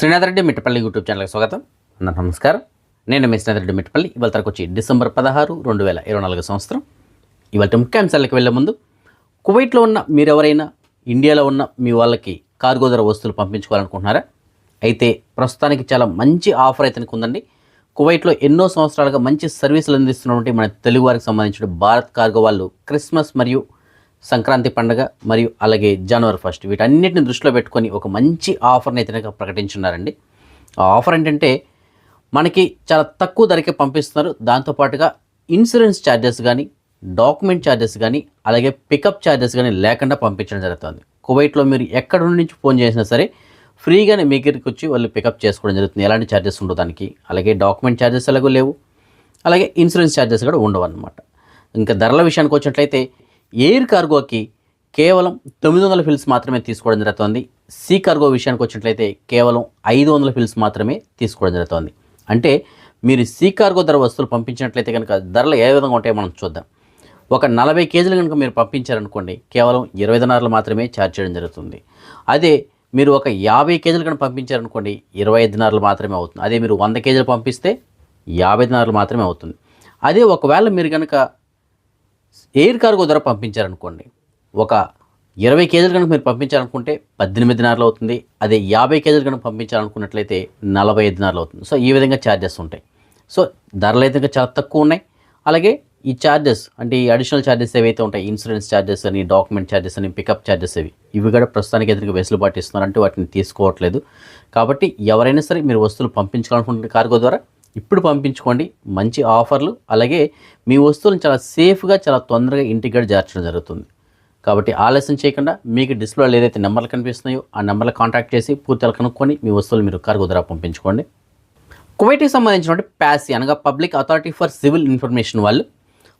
Srinath Reddy Mittapalli YouTube ఛానల్కి స్వాగతం. అన్న నమస్కారం. నేను మీ శ్రీనాథ్ రెడ్డి మిట్టపల్లి. ఇవాళ తరకు వచ్చి డిసెంబర్ పదహారు రెండు వేల ఇరవై నాలుగు సంవత్సరం. ఇవాళ ముఖ్యాంశాలకు వెళ్ళే ముందు కువైట్లో ఉన్న మీరెవరైనా ఇండియాలో ఉన్న మీ వాళ్ళకి కార్గో ధర వస్తువులు పంపించుకోవాలనుకుంటున్నారా? అయితే ప్రస్తుతానికి చాలా మంచి ఆఫర్ అయితే ఉందండి. కువైట్లో ఎన్నో సంవత్సరాలుగా మంచి సర్వీసులు అందిస్తున్నటువంటి మన తెలుగు వారికి సంబంధించిన భారత్ కార్గో వాళ్ళు క్రిస్మస్ మరియు సంక్రాంతి పండుగ మరియు అలాగే జనవరి ఫస్ట్ వీటన్నిటిని దృష్టిలో పెట్టుకొని ఒక మంచి ఆఫర్ని అయితే ప్రకటించున్నారండి. ఆ ఆఫర్ ఏంటంటే మనకి చాలా తక్కువ ధరకే పంపిస్తున్నారు. దాంతోపాటుగా ఇన్సూరెన్స్ ఛార్జెస్ కానీ డాక్యుమెంట్ ఛార్జెస్ కానీ అలాగే పికప్ ఛార్జెస్ కానీ లేకుండా పంపించడం జరుగుతుంది. కువైట్లో మీరు ఎక్కడ నుంచి ఫోన్ చేసినా సరే ఫ్రీగానే మీ దగ్గరికి వచ్చి వాళ్ళు పికప్ చేసుకోవడం జరుగుతుంది. ఎలాంటి ఛార్జెస్ ఉండవు దానికి. అలాగే డాక్యుమెంట్ ఛార్జెస్ ఎలాగో లేవు. అలాగే ఇన్సూరెన్స్ ఛార్జెస్ కూడా ఉండవు అన్నమాట. ఇంకా ధరల విషయానికి వచ్చినట్లయితే ఎయిర్ కార్గోకి కేవలం తొమ్మిది వందల ఫిల్స్ మాత్రమే తీసుకోవడం జరుగుతుంది. సి కార్గో విషయానికి వచ్చినట్లయితే కేవలం ఐదు వందల ఫిల్స్ మాత్రమే తీసుకోవడం జరుగుతుంది. అంటే మీరు సి కార్గో ధర వస్తువులు పంపించినట్లయితే కనుక ధరలు ఏ విధంగా ఉంటాయో మనం చూద్దాం. ఒక నలభై కేజీలు కనుక మీరు పంపించారనుకోండి కేవలం ఇరవై దినార్లు మాత్రమే ఛార్జ్ చేయడం జరుగుతుంది. అదే మీరు ఒక యాభై కేజీలు కనుక పంపించారనుకోండి ఇరవై ఐదు దినార్లు మాత్రమే అవుతుంది. అదే మీరు వంద కేజీలు పంపిస్తే యాభై దినార్లు మాత్రమే అవుతుంది. అదే ఒకవేళ మీరు కనుక ఎయిర్ కార్గో ద్వారా పంపించారనుకోండి ఒక ఇరవై కేజీలు కనుక మీరు పంపించాలనుకుంటే పద్దెనిమిది అవుతుంది అదే యాభై కేజీలు కనుక పంపించాలనుకున్నట్లయితే నలభై ఐదు దినార్లు అవుతుంది. సో ఈ విధంగా ఛార్జెస్ ఉంటాయి. సో ధరలు అయితే ఇంకా చాలా తక్కువ ఉన్నాయి. అలాగే ఈ ఛార్జెస్ అంటే ఈ అడిషనల్ ఛార్జెస్ ఏవైతే ఉంటాయి ఇన్సూరెన్స్ ఛార్జెస్ అని డాక్యుమెంట్ ఛార్జెస్ అని పికప్ ఛార్జెస్ అవి ఇవి కూడా ప్రస్తుతానికి ఎదురుగా వెసులుబాటు ఇస్తున్నారంటే వాటిని తీసుకోవట్లేదు. కాబట్టి ఎవరైనా సరే మీరు వస్తువులు పంపించాలనుకుంటున్న కార్గో ద్వారా ఇప్పుడు పంపించుకోండి. మంచి ఆఫర్లు అలాగే మీ వస్తువులను చాలా సేఫ్గా చాలా తొందరగా ఇంటికి జార్చడం చేర్చడం జరుగుతుంది. కాబట్టి ఆలస్యం చేయకుండా మీకు డిస్ప్లేలో ఏదైతే నెంబర్లు కనిపిస్తున్నాయో ఆ నెంబర్లు కాంటాక్ట్ చేసి పూర్తిగా కనుక్కొని మీ వస్తువులు మీరు కార్గో ద్వారా పంపించుకోండి. కువైట్కి సంబంధించినటువంటి ప్యాసీ అనగా public authority for civil information వాళ్ళు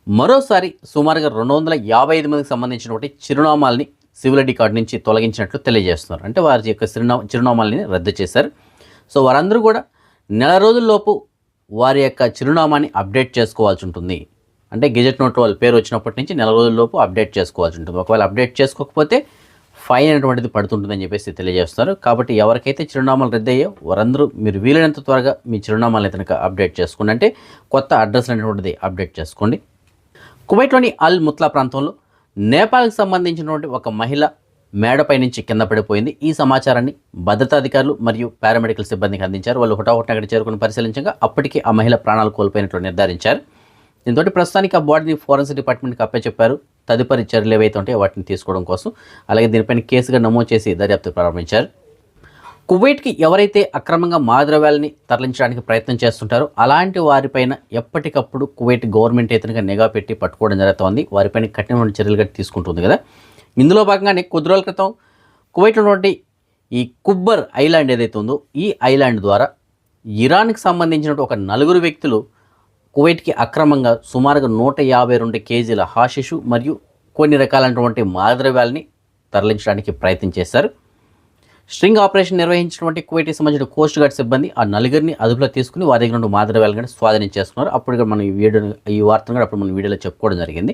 మరోసారి సుమారుగా రెండు వందల యాభై ఐదు మందికి సంబంధించినటువంటి చిరునామాల్ని సివిల్ ఐడి కార్డు నుంచి తొలగించినట్లు తెలియజేస్తున్నారు. అంటే వారి యొక్క చిరునా చిరునామాలని రద్దు చేశారు. సో వారందరూ కూడా నెల రోజుల్లోపు వారి యొక్క చిరునామాని అప్డేట్ చేసుకోవాల్సి ఉంటుంది. అంటే గెజెట్ నోట్ వాళ్ళ పేరు వచ్చినప్పటి నుంచి నెల రోజుల్లోపు అప్డేట్ చేసుకోవాల్సి ఉంటుంది. ఒకవేళ అప్డేట్ చేసుకోకపోతే ఫైన్ అనేటువంటిది పడుతుంటుందని చెప్పేసి తెలియజేస్తున్నారు. కాబట్టి ఎవరికైతే చిరునామాలు రద్దయ్యో వారందరూ మీరు వీలైనంత త్వరగా మీ చిరునామాలను అయితే కనుక అప్డేట్ చేసుకోండి. అంటే కొత్త అడ్రస్ అనేటువంటిది అప్డేట్ చేసుకోండి. కువైట్లోని అల్ ముత్లా ప్రాంతంలో నేపాల్కి సంబంధించినటువంటి ఒక మహిళ మేడపై నుంచి కింద పడిపోయింది. ఈ సమాచారాన్ని భద్రతా అధికారులు మరియు పారామెడికల్ సిబ్బందికి అందించారు. వాళ్ళు హుటాహుటిన అక్కడ చేరుకుని పరిశీలించగా అప్పటికి ఆ మహిళ ప్రాణాలు కోల్పోయినట్లు నిర్ధారించారు. దీంతో ప్రస్తుతానికి ఆ బాడీని ఫోరెన్సిక్ డిపార్ట్మెంట్కి అప్పచెప్పారు. తదుపరి చర్యలు ఏవైతే ఉంటాయో వాటిని తీసుకోవడం కోసం అలాగే దీనిపైన కేసుగా నమోదు చేసి దర్యాప్తు ప్రారంభించారు. కువైట్కి ఎవరైతే అక్రమంగా మాద్రవ్యాలని తరలించడానికి ప్రయత్నం చేస్తుంటారో అలాంటి వారిపైన ఎప్పటికప్పుడు కువైట్ గవర్నమెంట్ అయితే నిఘా పెట్టి పట్టుకోవడం జరుగుతోంది. వారిపైన కఠినమైన చర్యలు తీసుకుంటుంది కదా. ఇందులో భాగంగానే కొద్ది రోజుల క్రితం కువైట్లో ఉన్నటువంటి ఈ కుబ్బర్ ఐలాండ్ ఏదైతే ఉందో ఈ ఐలాండ్ ద్వారా ఇరాన్కి సంబంధించిన ఒక నలుగురు వ్యక్తులు కువైట్కి అక్రమంగా సుమారుగా నూట యాభై రెండు కేజీల హాషిషు మరియు కొన్ని రకాలైనటువంటి మాద్రవ్యాలని తరలించడానికి ప్రయత్నం చేశారు. స్ట్రింగ్ ఆపరేషన్ నిర్వహించినటువంటి కువైట్కి సంబంధించిన కోస్ట్ గార్డ్ సిబ్బంది ఆ నలుగురిని అదుపులో తీసుకుని వారి దగ్గర నుండి మాదిరి కూడా స్వాధీనం చేసుకున్నారు. అప్పుడు మనం ఈ వీడియో ఈ వార్తను కూడా అప్పుడు మనం వీడియోలో చెప్పుకోవడం జరిగింది.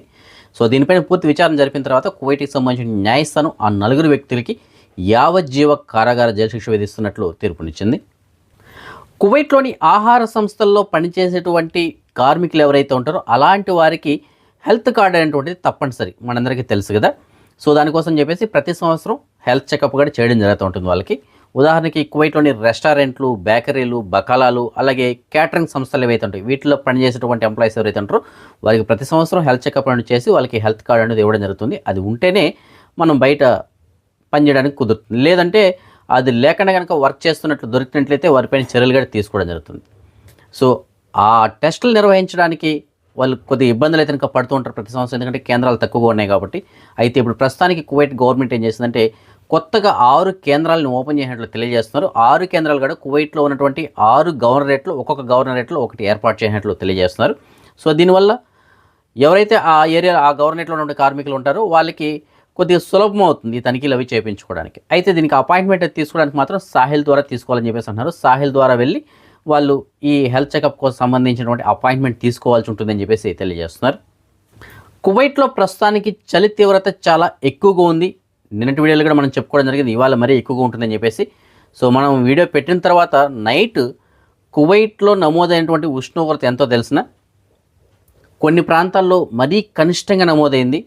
సో దీనిపైన పూర్తి విచారణ జరిపిన తర్వాత కువైట్కి సంబంధించిన న్యాయస్థానం ఆ నలుగురు వ్యక్తులకి యావజ్జీవ కారాగార జైలు శిక్ష విధిస్తున్నట్లు తీర్పునిచ్చింది. కువైట్లోని ఆహార సంస్థల్లో పనిచేసేటువంటి కార్మికులు ఎవరైతే ఉంటారో అలాంటి వారికి హెల్త్ కార్డ్ అనేటువంటిది తప్పనిసరి. మనందరికీ తెలుసు కదా. సో దానికోసం చెప్పేసి ప్రతి సంవత్సరం హెల్త్ చెకప్ కూడా చేయడం జరుగుతూ ఉంటుంది వాళ్ళకి. ఉదాహరణకి కువైట్లోని రెస్టారెంట్లు బేకరీలు బకాలాలు అలాగే క్యాటరింగ్ సంస్థలు ఏవైతే ఉంటాయి వీటిలో పనిచేసేటువంటి ఎంప్లాయీస్ ఎవరైతే ఉంటారో వారికి ప్రతి సంవత్సరం హెల్త్ చెకప్ అనేది చేసి వాళ్ళకి హెల్త్ కార్డు అనేది ఇవ్వడం జరుగుతుంది. అది ఉంటేనే మనం బయట పనిచేయడానికి కుదురుతుంది. లేదంటే అది లేకుండా కనుక వర్క్ చేస్తున్నట్లు దొరికినట్లయితే వారిపైన చర్యలు కూడా తీసుకోవడం జరుగుతుంది. సో ఆ టెస్టులు నిర్వహించడానికి వాళ్ళు కొద్ది ఇబ్బందులు అయితే కనుక పడుతూ ఉంటారు ప్రతి సంవత్సరం. ఎందుకంటే కేంద్రాలు తక్కువగా ఉన్నాయి కాబట్టి. అయితే ఇప్పుడు ప్రస్తుతానికి కువైట్ గవర్నమెంట్ ఏం చేసిందంటే కొత్తగా ఆరు కేంద్రాలను ఓపెన్ చేసినట్లు తెలియజేస్తున్నారు. ఆరు కేంద్రాలు కూడా కువైట్లో ఉన్నటువంటి ఆరు గవర్నరేట్లు ఒక్కొక్క గవర్నరేట్లో ఒకటి ఏర్పాటు చేసినట్లు తెలియజేస్తున్నారు. సో దీనివల్ల ఎవరైతే ఆ ఏరియా ఆ గవర్నరేట్లో ఉన్నటువంటి కార్మికులు ఉంటారో వాళ్ళకి కొద్దిగా సులభం అవుతుంది తనిఖీలు అవి చేయించుకోవడానికి. అయితే దీనికి అపాయింట్మెంట్ తీసుకోవడానికి మాత్రం సాహిల్ ద్వారా తీసుకోవాలని చెప్పేసి అంటున్నారు. సాహిల్ ద్వారా వెళ్ళి వాళ్ళు ఈ హెల్త్ చెకప్ కోసం సంబంధించినటువంటి అపాయింట్మెంట్ తీసుకోవాల్సి ఉంటుందని చెప్పేసి తెలియజేస్తున్నారు. కువైట్లో ప్రస్తుతానికి చలి తీవ్రత చాలా ఎక్కువగా ఉంది. నిన్నటి వీడియోలో కూడా మనం చెప్పుకోవడం జరిగింది. ఇవాళ మరీ ఎక్కువగా ఉంటుందని చెప్పేసి. సో మనం వీడియో పెట్టిన తర్వాత నైట్ కువైట్లో నమోదైనటువంటి ఉష్ణోగ్రత ఎంతో తెలిసిన? కొన్ని ప్రాంతాల్లో మరీ కనిష్టంగా నమోదైంది.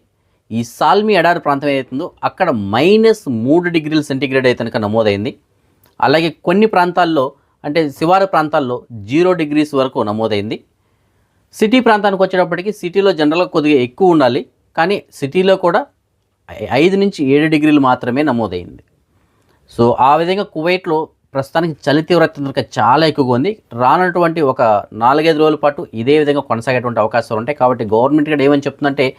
ఈ సాల్మి ఎడారి ప్రాంతం ఏదైతుందో అక్కడ మైనస్ మూడు డిగ్రీల సెంటీగ్రేడ్ అయితే కనుక నమోదైంది. అలాగే కొన్ని ప్రాంతాల్లో అంటే శివారు ప్రాంతాల్లో జీరో డిగ్రీస్ వరకు నమోదైంది. సిటీ ప్రాంతానికి వచ్చేటప్పటికి సిటీలో జనరల్గా కొద్దిగా ఎక్కువ ఉండాలి. కానీ సిటీలో కూడా ఐదు నుంచి ఏడు డిగ్రీలు మాత్రమే నమోదైంది. సో ఆ విధంగా కువైట్లో ప్రస్తుతానికి చలి తీవ్రత చాలా ఎక్కువగా ఉంది. రానటువంటి ఒక నాలుగైదు రోజుల పాటు ఇదే విధంగా కొనసాగేటువంటి అవకాశాలు ఉంటాయి. కాబట్టి గవర్నమెంట్ కూడా ఏమని చెప్తుందంటే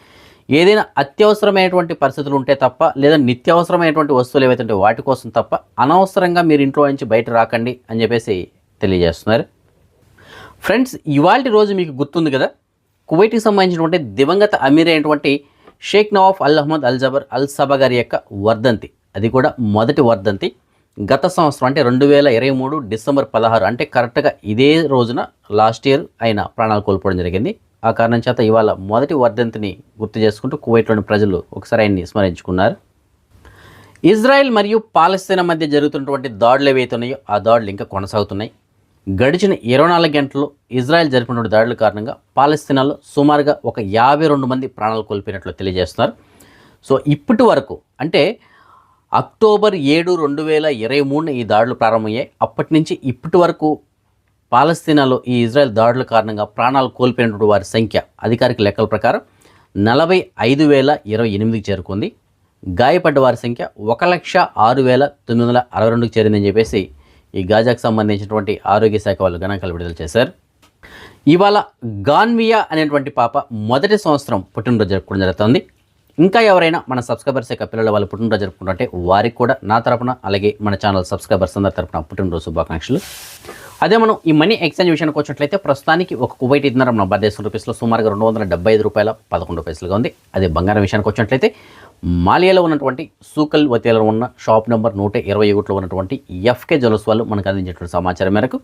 ఏదైనా అత్యవసరమైనటువంటి పరిస్థితులు ఉంటే తప్ప లేదా నిత్యావసరమైనటువంటి వస్తువులు ఏవైతే ఉంటే వాటి కోసం తప్ప అనవసరంగా మీరు ఇంట్లో నుంచి బయట రాకండి అని చెప్పేసి తెలియజేస్తున్నారు. ఫ్రెండ్స్ ఇవాళ రోజు మీకు గుర్తుంది కదా కువైట్కి సంబంధించినటువంటి దివంగత అమీర్ అయినటువంటి Sheikh Nawaf Al Ahmad Al Jaber Al Sabah గారి యొక్క వర్ధంతి. అది కూడా మొదటి వర్ధంతి. గత సంవత్సరం అంటే రెండు వేల ఇరవై మూడు డిసెంబర్ పదహారు అంటే కరెక్ట్గా ఇదే రోజున లాస్ట్ ఇయర్ ఆయన ప్రాణాలు కోల్పోవడం జరిగింది. ఆ కారణం చేత ఇవాళ మొదటి వర్ధంతిని గుర్తు చేసుకుంటూ కువైట్లోని ప్రజలు ఒకసారి ఆయన్ని స్మరించుకున్నారు. ఇజ్రాయెల్ మరియు పాలస్తీనా మధ్య జరుగుతున్నటువంటి దాడులు ఏవైతున్నాయో ఆ దాడులు ఇంకా కొనసాగుతున్నాయి. గడిచిన ఇరవై నాలుగు గంటలు ఇజ్రాయెల్ జరిపినటువంటి దాడుల కారణంగా పాలస్తీనాలో సుమారుగా ఒక యాభై రెండు మంది ప్రాణాలు కోల్పోయినట్లు తెలియజేస్తున్నారు. సో ఇప్పటి వరకు అంటే అక్టోబర్ ఏడు రెండు వేల ఇరవై మూడున ఈ దాడులు ప్రారంభమయ్యాయి. అప్పటి నుంచి ఇప్పటి వరకు పాలస్తీనాలో ఈ ఇజ్రాయెల్ దాడుల కారణంగా ప్రాణాలు కోల్పోయినటువంటి వారి సంఖ్య అధికారిక లెక్కల ప్రకారం నలభై ఐదు వేల ఇరవై ఎనిమిదికి చేరుకుంది. గాయపడ్డ వారి సంఖ్య ఒక లక్ష ఆరు వేల తొమ్మిది వందల అరవై రెండుకి చేరిందని చెప్పేసి ఈ గాజాకు సంబంధించినటువంటి ఆరోగ్య శాఖ వాళ్ళు గణాంకాలు విడుదల చేశారు. ఇవాళ గాన్వియా అనేటువంటి పాప మొదటి సంవత్సరం పుట్టినరోజు జరుపుకోవడం జరుగుతుంది. ఇంకా ఎవరైనా మన సబ్స్క్రైబర్స్ యొక్క పిల్లల వాళ్ళు పుట్టినరోజు జరుపుకుంటుంటే వారికి కూడా నా తరపున అలాగే మన ఛానల్ సబ్స్క్రైబర్స్ అందరి తరపున పుట్టినరోజు శుభాకాంక్షలు. అదే మనం ఈ మనీ ఎక్స్చేంజ్ విషయానికి వచ్చినట్లయితే ప్రస్తుతానికి ఒక కువైట్ ఇద్దరు మన భారతదేశం రూపీస్లో సుమారుగా రెండు వందల డెబ్బై ఐదు రూపాయల పదకొండు పైసలుగా ఉంది. అదే బంగారం విషయానికి వచ్చినట్లయితే మాలియాలో ఉన్నటువంటి సూకల్ వతీలో ఉన్న షాప్ నెంబర్ నూట ఇరవై ఒకటిలో ఉన్నటువంటి ఎఫ్కే జ్యువెల్స్ వాళ్ళు మనకు అందించినటువంటి సమాచారం మేరకు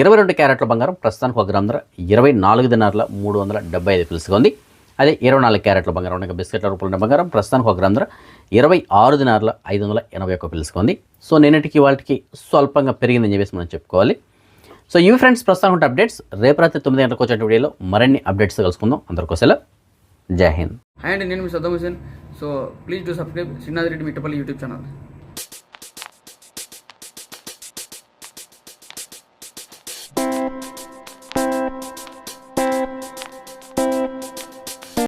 ఇరవై రెండు క్యారెట్ల బంగారం ప్రస్తుతానికి ఒక గ్రామ ధర ఇరవై నాలుగు దినార్ల మూడు వందల డెబ్బై ఐదు పిలుసుగా ఉంది. అదే ఇరవై నాలుగు క్యారెట్ల బంగారం అనగా బిస్కెట్ల రూపంలో బంగారం ప్రస్తుతానికి ఒక గ్రామ ధర ఇరవై ఆరు దినార్ల ఐదు వందల ఎనభై ఒక్క పిలుసుకుంది ఉంది. సో నిన్నటికి వాళ్ళకి స్వల్పంగా పెరిగిందని చెప్పేసి మనం చెప్పుకోవాలి. సో ఇవి ఫ్రెండ్స్ ప్రస్తుతం ఉంటే అప్డేట్స్ రేపు రాత్రి తొమ్మిది గంటలకు వచ్చే వీడియోలో మరిన్ని అప్డేట్స్ కలుసుకుందాం. అందరికోసం జై హింద్. హై అండి నేను మీ Saddam Hussain so please do subscribe Srinath Reddy Mittapalli YouTube channel.